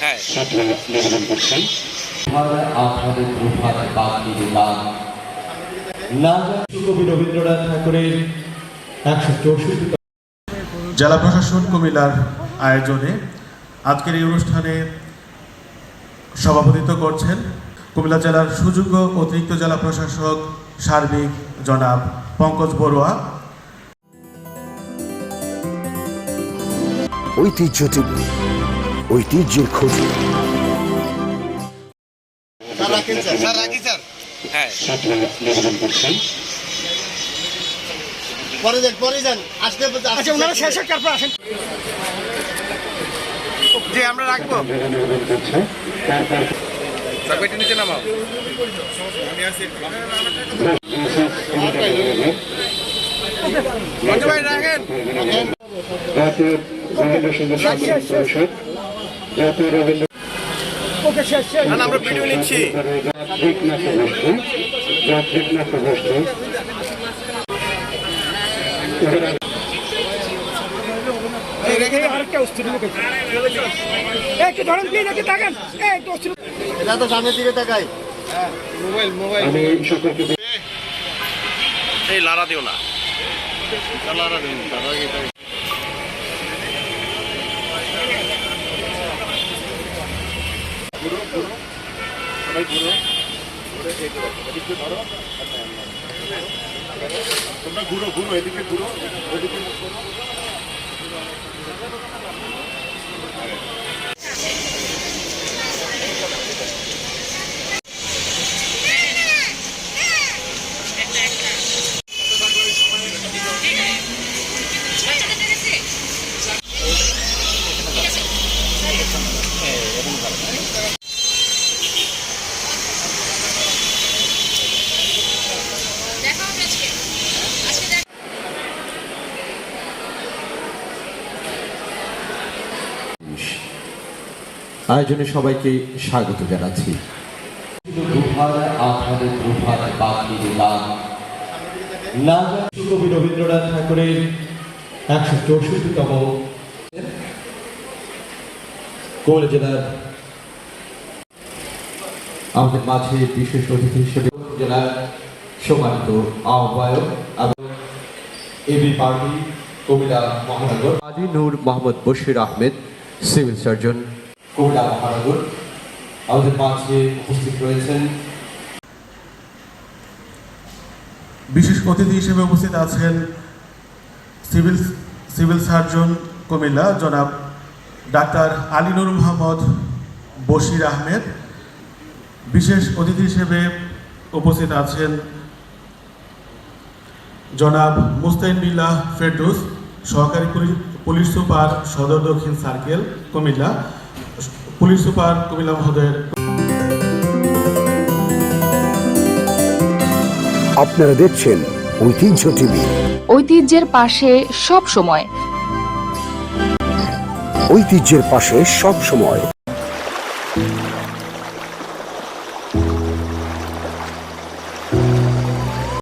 হ্যাঁ নিবেদন করছেন আপনাদের প্রভাত বাকি দিলাম কবি রবীন্দ্রনাথ ঠাকুরের একশো চৌষট্টি জেলা প্রশাসন কুমিল্লার আয়োজনে আজকের এই অনুষ্ঠানে সভাপতিত্ব করছেন কুমিল্লা জেলার সুযোগ্য অতিরিক্ত জেলা প্রশাসক সার্বিক জনাব পঙ্কজ বড়ুয়া। ঐতিহ্য টিভি ঐতিহ্যের খোঁজে। হ্যাঁ। পরে যান পরে যান। আসলে আচ্ছা ওনারা শেষ জি আমরা রাখব। ছাত্ররা নিবেদন করছে তারপর নিচে নামাও। ভাই রাখেন। পরিষদ জাতীয় রবীন্দ্র না, না, গোষ্ঠী এবার এটা তো ঘুরে ঘুরে এদিকে ধরো তোমরা ঘুরো। ঘুরো এদিকে ঘুরো এদিকে Thank দেখা আয়োজনে সবাইকে স্বাগত জানাচ্ছি। কবি রবীন্দ্রনাথ ঠাকুরের একশো চৌষট্টিতম কুমিল্লা জেলার আমাদের মাঝে বিশেষ অতিথি হিসেবে জেলার সম্মানিত আহ্বায়ক এবং এবি পার্টি কুমিল্লা মহানগর। আজি নূর মোহাম্মদ বশির আহমেদ সিভিল সার্জন। কুমিল্লা মহানগর আমাদের মাঝে উপস্থিত রয়েছেন। বিশেষ অতিথি হিসেবে উপস্থিত আছেন সিভিল সিভিল সার্জন কুমিল্লা, জনাব ডাক্তার আলিনুর মোহাম্মদ বশির আহমেদ। বিশেষ অতিথি হিসেবে উপস্থিত আছেন জনাব মুস্তাইন বিল্লাহ ফেরদুস, সহকারী পুলিশ সুপার সদর দক্ষিণ circle, Comilla. Police super Comilla মহোদয়ের আপনারা দেখছেন ঐতিহ্য টিভি। ঐতিহ্যের পাশে সব সময়। ঐতিহ্যের পাশে সব সময়।